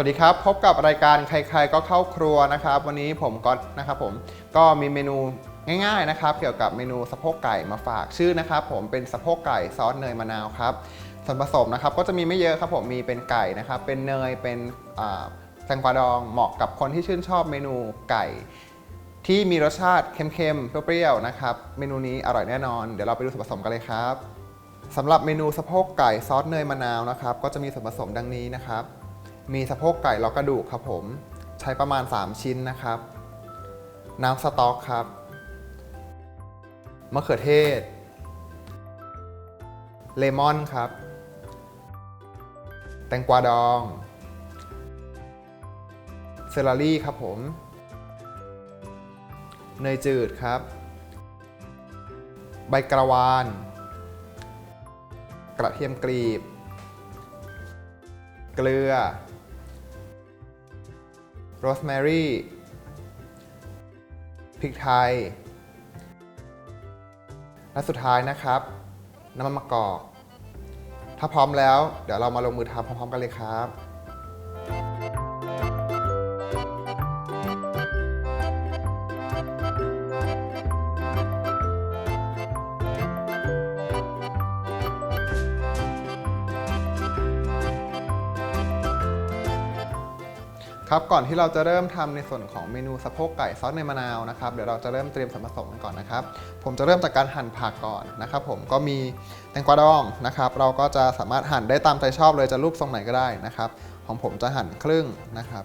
วัสดีครับ พบกับรายการใครๆก็เข้าครัวนะครับ วันนี้ผมก็นะครับผมก็มีเมนูง่ายๆนะครับ เกี่ยวกับเมนูสะโพกไก่มาฝากชื่อนะครับ ผมเป็นสะโพกไก่ซอสเนยมะนาวครับส่วนผสมนะครับก็จะมีไม่เยอะครับผมมีเป็นไก่นะครับ เป็นเนยเป็นแตงกวาดองเหมาะกับคนที่ชื่นชอบเมนูไก่ ที่มีรสชาติเค็มๆเปรี้ยวๆนะครับ เมนูนี้อร่อยแน่นอน เดี๋ยวเราไปดูส่วนผสมกันเลยครับสำหรับเมนูสะโพกไก่ซอสเนยมะนาวนะครับ ก็จะมีส่วนผสมดังนี้นะครับ มีสะโพกไก่ล็อกกระดูกครับผม ใช้ประมาณ 3 ชิ้นนะครับ น้ำสต๊อกครับ มะเขือเทศ เลมอนครับ แตงกวาดอง เซลลารี่ครับผม เนยจืดครับ ใบกระวาน กระเทียมกรีบ เกลือ โรสแมรี่พริกไทย และสุดท้ายนะครับ น้ำมันมะกอก ถ้าพร้อมแล้ว เดี๋ยวเรามาลงมือทำพร้อมๆกันเลยครับ ครับก่อนที่เราจะเริ่มทำในส่วนของเมนูสะโพกไก่ซอสในมะนาวนะครับเดี๋ยวเราจะเริ่มเตรียมส่วนผสมกันก่อนนะครับ ผมจะเริ่มจากการหั่นผักก่อนนะครับ ผมก็มีแตงกวาดองนะครับ เราก็จะสามารถหั่นได้ตามใจชอบเลยจะรูปทรงไหนก็ได้นะครับ ของผมจะหั่นครึ่งนะครับ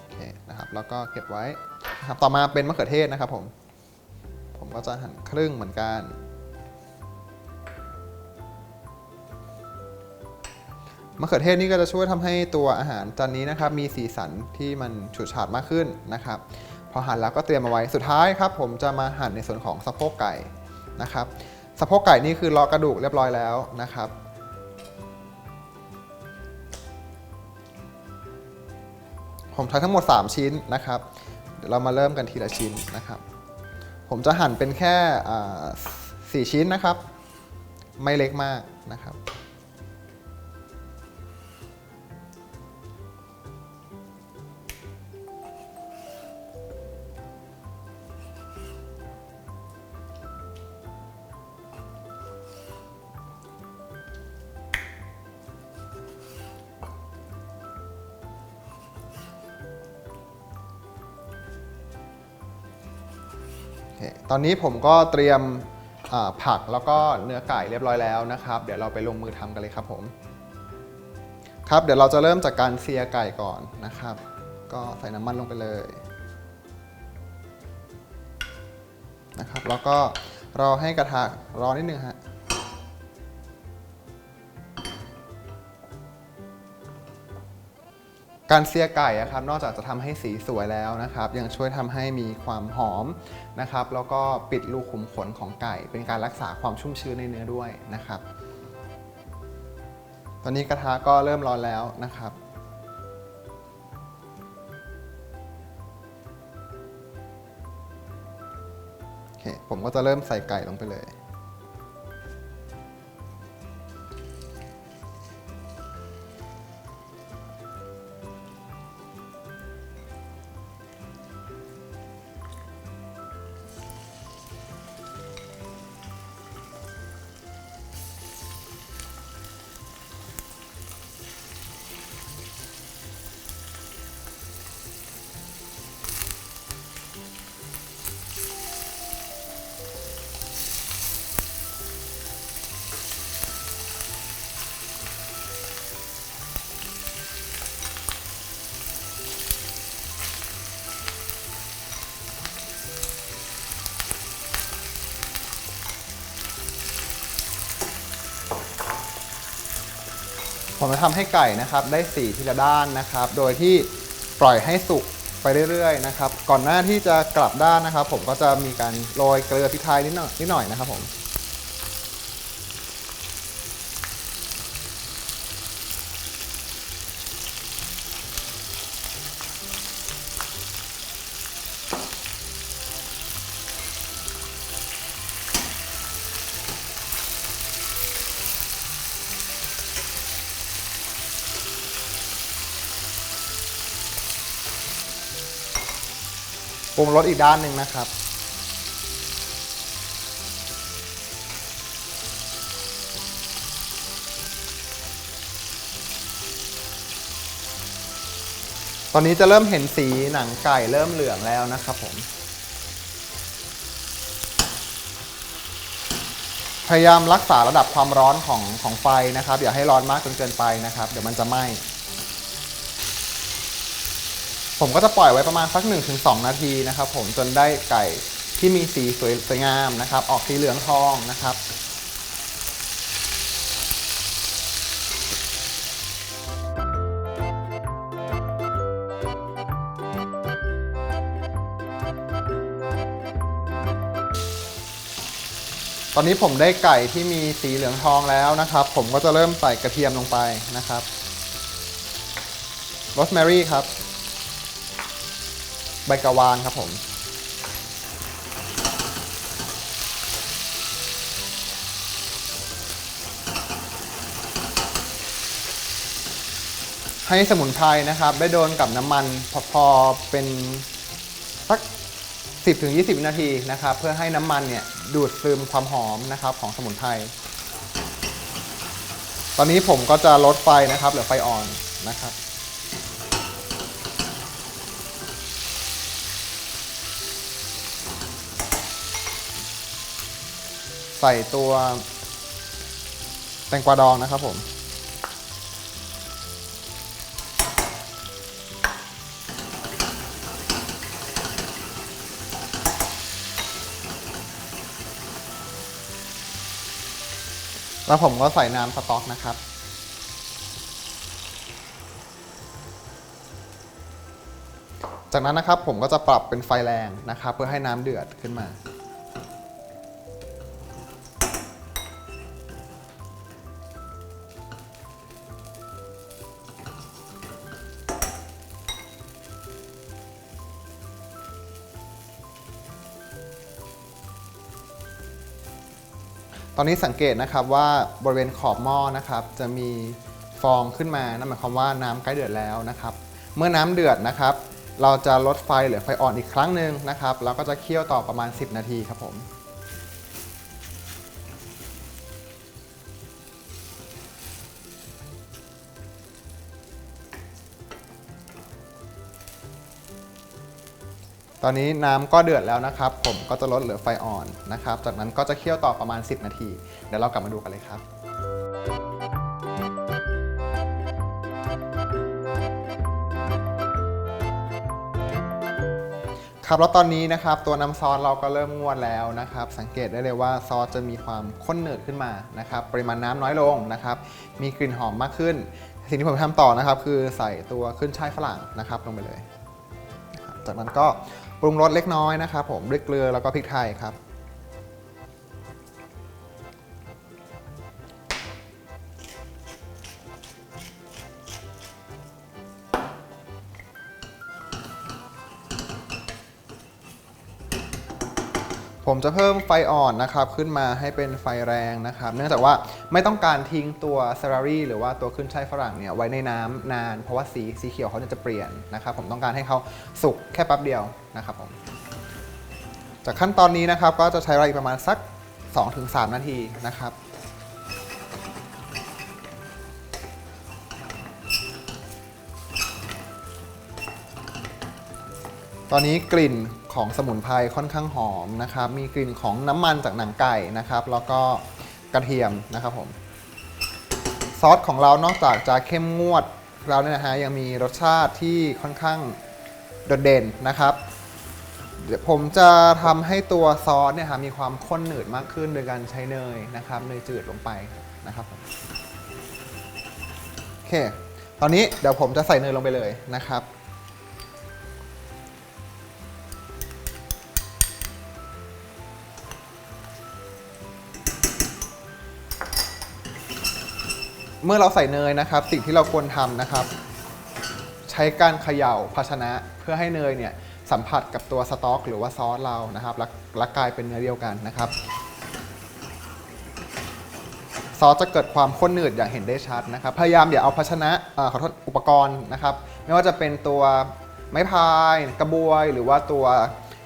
โอเคนะครับแล้วก็เก็บไว้นะครับต่อมาเป็นมะเขือเทศนะครับผมผมก็จะหั่นครึ่งเหมือนกัน มะเขือเทศนี่ก็จะช่วยทำให้ตัวอาหารจานนี้นะครับมีสีสันที่มันฉูดฉาดมากขึ้นนะครับพอหั่นแล้วก็เตรียมเอาไว้สุดท้ายครับ ผมจะมาหั่นในส่วนของสะโพกไก่นะครับสะโพกไก่นี่คือเลอกระดูกเรียบร้อยแล้วนะครับผมใช้ทั้งหมด 3 ชิ้นนะครับ เดี๋ยวเรามาเริ่มกันทีละชิ้นนะครับ ผมจะหั่นเป็นแค่สี่ชิ้นนะครับ ไม่เล็กมากนะครับ ตอนนี้ผมก็เตรียมผักแล้วก็เนื้อไก่เรียบร้อยแล้วนะครับ เดี๋ยวเราไปลงมือทำกันเลยครับผม ครับเดี๋ยวเราจะเริ่มจากการเซียไก่ก่อนนะครับ ก็ใส่น้ำมันลงไปเลยนะครับแล้วก็รอให้กระทะร้อนนิดนึงฮะ การเสียไก่อะครับนอกจากจะทำให้สีสวยแล้วนะครับ ยังช่วยทำให้มีความหอมนะครับ แล้วก็ปิดรูขุมขนของไก่ เป็นการรักษาความชุ่มชื้นในเนื้อด้วยนะครับ ตอนนี้กระทะก็เริ่มร้อนแล้วนะครับโอเคผมก็จะเริ่มใส่ไก่ลงไปเลย ผมจะทำให้ไก่นะครับได้สีทีละด้านนะครับ โดยที่ปล่อยให้สุกไปเรื่อยๆนะครับ ก่อนหน้าที่จะกลับด้านนะครับ ผมก็จะมีการโรยเกลือพริกไทยนิดหน่อยนิดหน่อยนะครับผม ปรุงรสอีกด้านหนึ่งนะครับ ตอนนี้จะเริ่มเห็นสีหนังไก่เริ่มเหลืองแล้วนะครับผมพยายามรักษาระดับความร้อนของของไฟนะครับ อย่าให้ร้อนมากจนเกินไปนะครับ เดี๋ยวมันจะไหม้ ผมก็จะปล่อยไว้ประมาณสัก 1-2 นาทีนะครับผมจนได้ไก่ที่มีสีสวยสวยงามนะครับ ออกสีเหลืองทองนะครับตอนนี้ผมได้ไก่ที่มีสีเหลืองทองแล้วนะครับ ผมก็จะเริ่มใส่กระเทียมลงไปนะครับโรสแมรี่ครับ ใบกะวานครับผม ให้สมุนไพรนะครับ ได้โดนกับน้ำมันพอพอเป็นสัก 10-20วินาทีนะครับ เพื่อให้น้ำมันเนี่ยดูดซึมความหอมนะครับของสมุนไพรตอนนี้ผมก็จะลดไฟนะครับเหลือไฟอ่อนนะครับ ส่ตัวแตงกวาดองนะครับผม แล้วผมก็ใส่น้ำสต๊อกนะครับจากนั้นนะครับผมก็จะปรับเป็นไฟแรงนะครับ เพื่อให้น้ำเดือดขึ้นมา ตอนนี้สังเกตนะครับว่าบริเวณขอบหม้อนะครับ จะมีฟองขึ้นมานั่นหมายความว่าน้ำใกล้เดือดแล้วนะครับ เมื่อน้ำเดือดนะครับ เราจะลดไฟเหลือไฟอ่อนอีกครั้งหนึ่งนะครับแล้วก็จะเคี่ยวต่อประมาณ 10 นาทีครับผม อนนี้น้ำก็เดือดแล้วนะครับ ผมก็จะลดเหลือไฟอ่อนนะครับ จากนั้นก็จะเคี่ยวต่อประมาณ 10 นาที เดี๋ยวเรากลับมาดูกันเลยครับครับแล้วตอนนี้นะครับตัวน้ำซอสเราก็เริ่มงวดแล้วนะครับ สังเกตได้เลยว่าซอสจะมีความข้นหนืดขึ้นมานะครับ ปริมาณน้ำน้อยลงนะครับ มีกลิ่นหอมมากขึ้น สิ่งที่ผมทำต่อนะครับ คือใส่ตัวขึ้นช่ายฝรั่งนะครับลงไปเลย จากนั้นก็ ปรุงรสเล็กน้อยนะครับผมด้วยเกลือแล้วก็พริกไทยครับ ผมจะเพิ่มไฟอ่อนนะครับขึ้นมาให้เป็นไฟแรงนะครับ เนื่องจากว่าไม่ต้องการทิ้งตัวเซรารี่หรือว่าตัวขึ้นช่ายฝรั่งเนี่ยไว้ในน้ำนาน เพราะว่าสีสีเขียวเขาจะเปลี่ยนนะครับ ผมต้องการให้เขาสุกแค่แป๊บเดียวนะครับผมจากขั้นตอนนี้นะครับก็จะใช้เวลาอีกประมาณสัก 2-3 นาทีนะครับตอนนี้กลิ่น ของสมุนไพรค่อนข้างหอมนะครับ มีกลิ่นของน้ำมันจากหนังไก่นะครับ แล้วก็กระเทียมนะครับผม ซอสของเรานอกจากจะเข้มงวดแล้วเนี่ยนะฮะยังมีรสชาติที่ค่อนข้างโดดเด่นนะครับ เดี๋ยวผมจะทำให้ตัวซอสเนี่ยครับมีความข้นหนืดมากขึ้นโดยการใช้เนยนะครับเนยจืดลงไปนะครับผมโอเค ตอนนี้เดี๋ยวผมจะใส่เนยลงไปเลยนะครับ เมื่อเราใส่เนยนะครับ สิ่งที่เราควรทำนะครับ ใช้การเขย่าภาชนะเพื่อให้เนยเนี่ยสัมผัสกับตัวสต๊อก หรือว่าซอสเรานะครับและและกลายเป็นเนื้อเดียวกันนะครับ ซอสจะเกิดความข้นหนืดอย่างเห็นได้ชัดนะครับ พยายามอย่าเอาภาชนะอขอโทษอุปกรณ์นะครับ ไม่ว่าจะเป็นตัวไม้พาย กระบวย หรือว่าตัว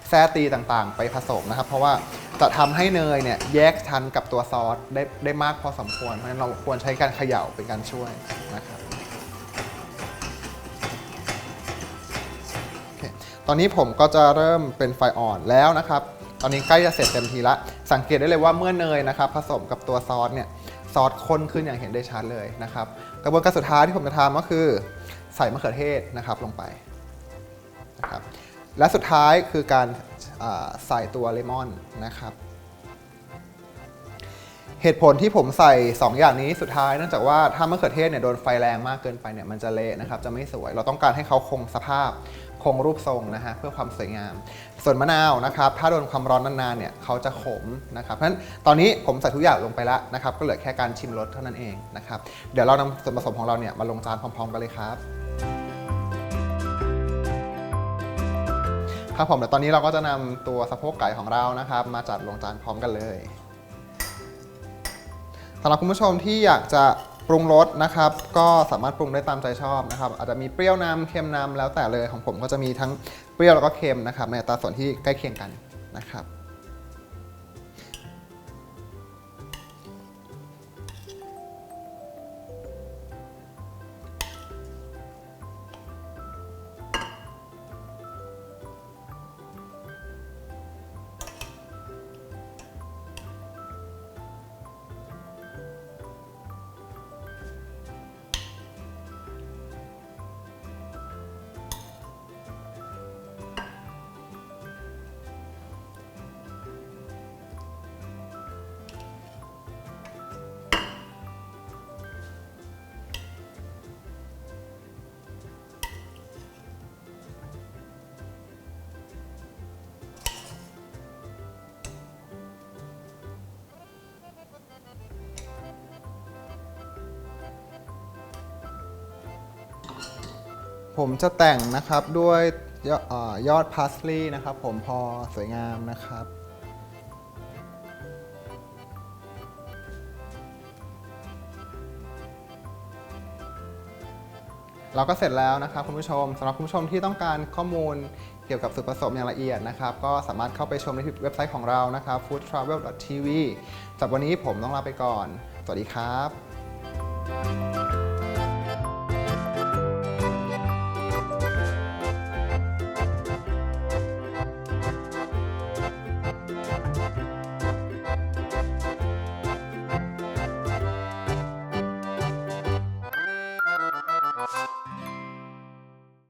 แซตีต่างๆ ไปผสมนะครับ เพราะว่า จะทำให้เนยเนี่ยแยกชั้นกับตัวซอสได้ได้มากพอสมควร เพราะฉะนั้นเราควรใช้การเขย่าเป็นการช่วยนะครับตอนนี้ผมก็จะเริ่มเป็นไฟอ่อนแล้วนะครับ ตอนนี้ใกล้จะเสร็จเต็มทีละ สังเกตได้เลยว่าเมื่อเนยนะครับ ผสมกับตัวซอสเนี่ยซอสข้นขึ้นอย่างเห็นได้ชัดเลยนะครับ กระบวนการสุดท้ายที่ผมจะทำก็คือ ใส่มะเขือเทศนะครับลงไปนะครับ และสุดท้ายคือการใส่ตัวเลมอนนะครับ เหตุผลที่ผมใส่ 2 อย่างนี้สุดท้ายเนื่องจากว่าถ้ามะเขือเทศเนี่ยโดนไฟแรงมากเกินไปเนี่ยมันจะเละนะครับจะไม่สวย เราต้องการให้เขาคงสภาพคงรูปทรงนะฮะเพื่อความสวยงาม ส่วนมะนาวนะครับถ้าโดนความร้อนนานๆเนี่ยเขาจะขมนะครับเพราะฉะนั้นตอนนี้ผมใส่ทุกอย่างลงไปแล้วนะครับก็เหลือแค่การชิมรสเท่านั้นเองนะครับเดี๋ยวเรานำส่วนผสมของเราเนี่ยมาลงจานพร้อมๆกันเลยครับ ครับผมเดี๋ยวตอนนี้เราก็จะนำตัวสะโพกไก่ของเรานะครับ มาจัดลงจานพร้อมกันเลยสำหรับคุณผู้ชมที่อยากจะปรุงรสนะครับ ก็สามารถปรุงได้ตามใจชอบนะครับ อาจจะมีเปรี้ยวนำเค็มนำแล้วแต่เลยของผมก็จะมีทั้งเปรี้ยวแล้วก็เค็มนะครับ ในอัตราส่วนที่ใกล้เคียงกันนะครับ ผมจะแต่งนะครับด้วยยอดเอ่อยอดพาสลีย์นะครับ ผมพอสวยงามนะครับ เราก็เสร็จแล้วนะครับคุณผู้ชมสำหรับคุณผู้ชมที่ต้องการข้อมูลเกี่ยวกับส่วนผสมอย่างละเอียดนะครับ ก็สามารถเข้าไปชมในเว็บไซต์ของเรานะครับ foodtravel.tv จากวันนี้ผมต้องลาไปก่อน สวัสดีครับ